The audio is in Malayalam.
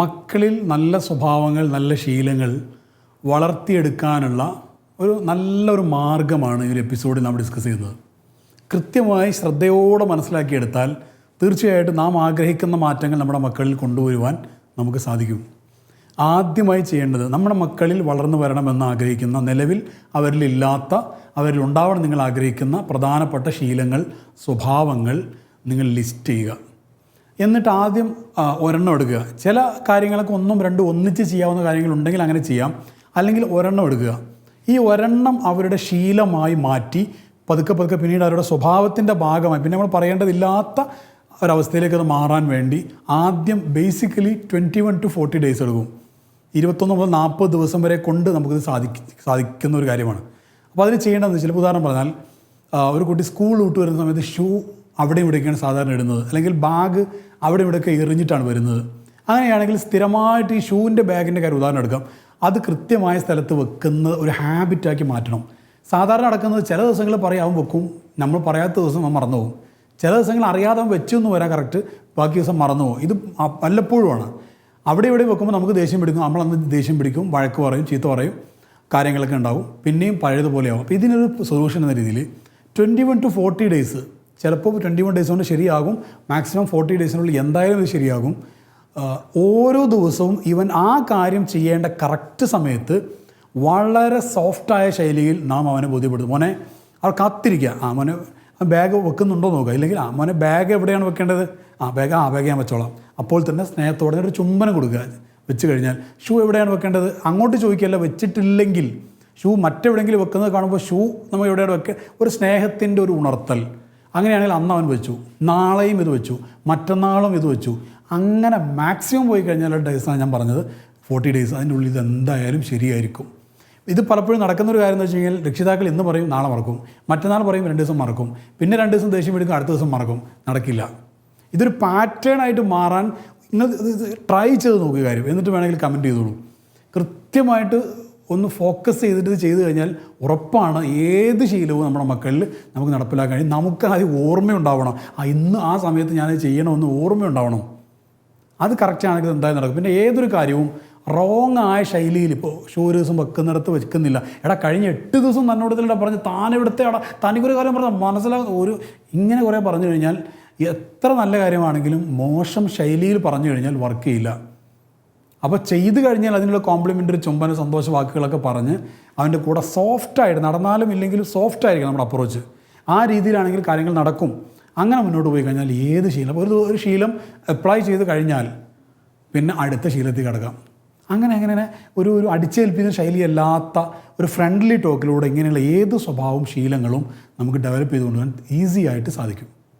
മക്കളിൽ നല്ല സ്വഭാവങ്ങൾ നല്ല ശീലങ്ങൾ വളർത്തിയെടുക്കാനുള്ള ഒരു നല്ലൊരു മാർഗമാണ് ഈ ഒരു എപ്പിസോഡിൽ നാം ഡിസ്കസ് ചെയ്യുന്നത്. കൃത്യമായി ശ്രദ്ധയോടെ മനസ്സിലാക്കിയെടുത്താൽ തീർച്ചയായിട്ടും നാം ആഗ്രഹിക്കുന്ന മാറ്റങ്ങൾ നമ്മുടെ മക്കളിൽ കൊണ്ടുവരുവാൻ നമുക്ക് സാധിക്കും. ആദ്യമായി ചെയ്യേണ്ടത് നമ്മുടെ മക്കളിൽ വളർന്നു വരണമെന്ന് ആഗ്രഹിക്കുന്ന നിലവിൽ അവരിലില്ലാത്ത അവരിൽ ഉണ്ടാവണം നിങ്ങൾ ആഗ്രഹിക്കുന്ന പ്രധാനപ്പെട്ട ശീലങ്ങൾ സ്വഭാവങ്ങൾ നിങ്ങൾ ലിസ്റ്റ് ചെയ്യുക. എന്നിട്ട് ആദ്യം ഒരെണ്ണം എടുക്കുക. ചില കാര്യങ്ങളൊക്കെ ഒന്നും രണ്ടും ഒന്നിച്ച് ചെയ്യാവുന്ന കാര്യങ്ങളുണ്ടെങ്കിൽ അങ്ങനെ ചെയ്യാം. അല്ലെങ്കിൽ ഒരെണ്ണം എടുക്കുക. ഈ ഒരെണ്ണം അവരുടെ ശീലമായി മാറ്റി പതുക്കെ പതുക്കെ പിന്നീട് അവരുടെ സ്വഭാവത്തിന്റെ ഭാഗമായി. പിന്നെ നമ്മൾ പറയേണ്ടതില്ലാത്ത ഒരവസ്ഥയിലേക്ക് അത് മാറാൻ വേണ്ടി ആദ്യം basically twenty one to forty days എടുക്കും. ഇരുപത്തൊന്ന് മുതൽ നാൽപ്പത് ദിവസം വരെ കൊണ്ട് നമുക്കിത് സാധിക്ക സാധിക്കുന്ന ഒരു കാര്യമാണ്. അപ്പോൾ അതിന് ചെയ്യേണ്ടതെന്ന് വെച്ചാൽ ഉദാഹരണം പറഞ്ഞാൽ ഒരു കുട്ടി സ്കൂൾ വിട്ട് വരുന്ന സമയത്ത് ഷൂ അവിടെ ഇവിടെയൊക്കെയാണ് സാധാരണ ഇടുന്നത്. അല്ലെങ്കിൽ ബാഗ് അവിടെ ഇവിടെയൊക്കെ എറിഞ്ഞിട്ടാണ് വരുന്നത്. അങ്ങനെയാണെങ്കിൽ സ്ഥിരമായിട്ട് ഈ ഷൂവിന്റെ ബാഗിന്റെ കാര്യം ഉദാഹരണം എടുക്കാം. അത് കൃത്യമായ സ്ഥലത്ത് വെക്കുന്ന ഒരു ഹാബിറ്റാക്കി മാറ്റണം. സാധാരണ നടക്കുന്നത് ചില ദിവസങ്ങളിൽ പറയാവും വെക്കും. നമ്മൾ പറയാത്ത ദിവസം അവൻ മറന്നു പോകും ചില ദിവസങ്ങൾ അറിയാതെ വെച്ചു എന്ന് വരാൻ കറക്റ്റ് ബാക്കി ദിവസം മറന്നു പോകും ഇത് വല്ലപ്പോഴുമാണ് അവിടെ ഇവിടെ വെക്കുമ്പോൾ നമുക്ക് ദേഷ്യം പിടിക്കും. നമ്മളന്ന് ദേഷ്യം പിടിക്കും വഴക്ക് പറയും ചീത്ത പറയും കാര്യങ്ങളൊക്കെ ഉണ്ടാവും. പിന്നെയും പഴയതുപോലെയാവും അപ്പോൾ ഇതിനൊരു സൊല്യൂഷൻ എന്ന രീതിയിൽ twenty one to forty days ചിലപ്പോൾ ട്വന്റി വൺ ഡേയ്സ് കൊണ്ട് ശരിയാകും. മാക്സിമം ഫോർട്ടി ഡേയ്സിനുള്ളിൽ എന്തായാലും ഇത് ശരിയാകും. ഓരോ ദിവസവും ഇവൻ ആ കാര്യം ചെയ്യേണ്ട കറക്റ്റ് സമയത്ത് വളരെ സോഫ്റ്റായ ശൈലിയിൽ നാം അവനെ ബോധ്യപ്പെടുത്തും. മോനെ അവൾ കാത്തിരിക്കുക ആ മോനെ ബാഗ് വെക്കുന്നുണ്ടോ നോക്കുക ഇല്ലെങ്കിൽ ആ മോനെ ബാഗ് എവിടെയാണ് വെക്കേണ്ടത്? ആ ബാഗ് ആ ബാഗ് ഞാൻ വെച്ചോളാം. അപ്പോൾ തന്നെ സ്നേഹത്തോടെ ഒരു ചുംബനം കൊടുക്കുക. വെച്ച് കഴിഞ്ഞാൽ ഷൂ എവിടെയാണ് വെക്കേണ്ടത്? അങ്ങോട്ട് ചോദിക്കുകയല്ല വെച്ചിട്ടില്ലെങ്കിൽ. ഷൂ മറ്റെവിടെയെങ്കിലും വെക്കുന്നത് കാണുമ്പോൾ ഷൂ നമ്മൾ എവിടെയാണ് വെക്കുക ഒരു സ്നേഹത്തിന്റെ ഒരു ഉണർത്തൽ. അങ്ങനെയാണെങ്കിൽ അന്ന് അവൻ വെച്ചു. നാളെയും ഇത് വെച്ചു. മറ്റന്നാളും ഇത് വെച്ചു. അങ്ങനെ മാക്സിമം പോയി കഴിഞ്ഞാൽ ഡേയ്സാണ് ഞാൻ പറഞ്ഞത്. ഫോർട്ടി ഡേയ്സ് അതിന്റെ ഉള്ളിൽ ഇത് എന്തായാലും ശരിയായിരിക്കും. ഇത് പലപ്പോഴും നടക്കുന്ന ഒരു കാര്യം എന്ന് വെച്ച് കഴിഞ്ഞാൽ രക്ഷിതാക്കൾ ഇന്ന് പറയും നാളെ മറക്കും. മറ്റന്നാൾ പറയും രണ്ട് ദിവസം മറക്കും. പിന്നെ രണ്ട് ദിവസം ദേഷ്യം എടുക്കും അടുത്ത ദിവസം മറക്കും. നടക്കില്ല. ഇതൊരു പാറ്റേൺ ആയിട്ട് മാറാൻ നിങ്ങൾ ട്രൈ ചെയ്ത് നോക്കുക കാര്യം. എന്നിട്ട് വേണമെങ്കിൽ കമന്റ് ചെയ്തോളൂ. കൃത്യമായിട്ട് ഒന്ന് ഫോക്കസ് ചെയ്തിട്ട് ചെയ്തു കഴിഞ്ഞാൽ ഉറപ്പാണ് ഏത് ശീലവും നമ്മുടെ മക്കളിൽ നമുക്ക് നടപ്പിലാക്കാൻ കഴിയും. നമുക്ക് ആദ്യം ഓർമ്മയുണ്ടാവണം ആ ഇന്ന് ആ സമയത്ത് ഞാനത് ചെയ്യണമെന്ന് ഓർമ്മയുണ്ടാവണം അത് കറക്റ്റ് ആണെങ്കിൽ എന്തായാലും നടക്കും. പിന്നെ ഏതൊരു കാര്യവും റോങ് ആയ ശൈലിയിൽ ഇപ്പോൾ ഒരു ദിവസം വെക്കുന്നിടത്ത് വെക്കുന്നില്ല. എടാ കഴിഞ്ഞ എട്ട് ദിവസം തന്നോട് തന്നെ പറഞ്ഞ് താൻ ഇവിടുത്തെ തനിക്കൊരു കാര്യം പറഞ്ഞാൽ മനസ്സിലാകുന്ന ഒരു ഇങ്ങനെ കുറേ പറഞ്ഞു കഴിഞ്ഞാൽ എത്ര നല്ല കാര്യമാണെങ്കിലും മോശം ശൈലിയിൽ പറഞ്ഞു കഴിഞ്ഞാൽ വർക്ക് ചെയ്യില്ല. അപ്പോൾ ചെയ്തു കഴിഞ്ഞാൽ അതിനുള്ള കോംപ്ലിമെന്ററി ചുംബന സന്തോഷ വാക്കുകളൊക്കെ പറഞ്ഞ് അവന്റെ കൂടെ സോഫ്റ്റായിട്ട് നടന്നാലും ഇല്ലെങ്കിലും സോഫ്റ്റ് ആയിരിക്കും നമ്മുടെ അപ്രോച്ച് ആ രീതിയിലാണെങ്കിൽ കാര്യങ്ങൾ നടക്കും. അങ്ങനെ മുന്നോട്ട് പോയി കഴിഞ്ഞാൽ ഏത് ശീലം? ഒരു ഒരു ശീലം അപ്ലൈ ചെയ്ത് കഴിഞ്ഞാൽ പിന്നെ അടുത്ത ശീലത്തിൽ കിടക്കാം. അങ്ങനെ അങ്ങനെ ഒരു ഒരു അടിച്ചേൽപ്പിക്കുന്ന ശൈലിയല്ലാത്ത ഒരു ഫ്രണ്ട്ലി ടോക്കിലൂടെ ഇങ്ങനെയുള്ള ഏത് സ്വഭാവവും ശീലങ്ങളും നമുക്ക് ഡെവലപ്പ് ചെയ്തുകൊണ്ടുവരാൻ ഈസി ആയിട്ട് സാധിക്കും.